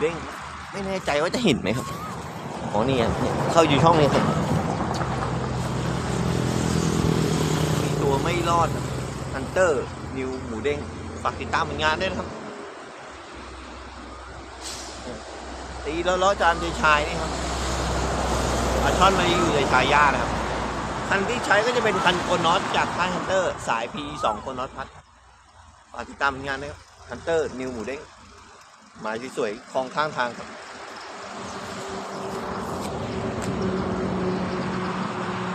เด้ง ไม่แน่ใจว่าจะเห็นไหมครับอ๋อนี่เนี่ยเข้าอยู่ช่องนี้ครับมีตัวไม่รอดฮันเตอร์นิวหมูเด้งฝากติดตามผลงานด้วยนะครับ ตีแล้วล้อจานเดชายนี่ครับปลาช่อนมาอยู่ในชายย่านะครับ คันที่ใช้ก็จะเป็นคันโคนอตจากค่ายฮันเตอร์สาย P 2โคนอตพัดฝากติดตามผลงานด้วยครับฮันเตอร์นิวหมูเด้ง หมายสวยๆคลองข้างทางครับ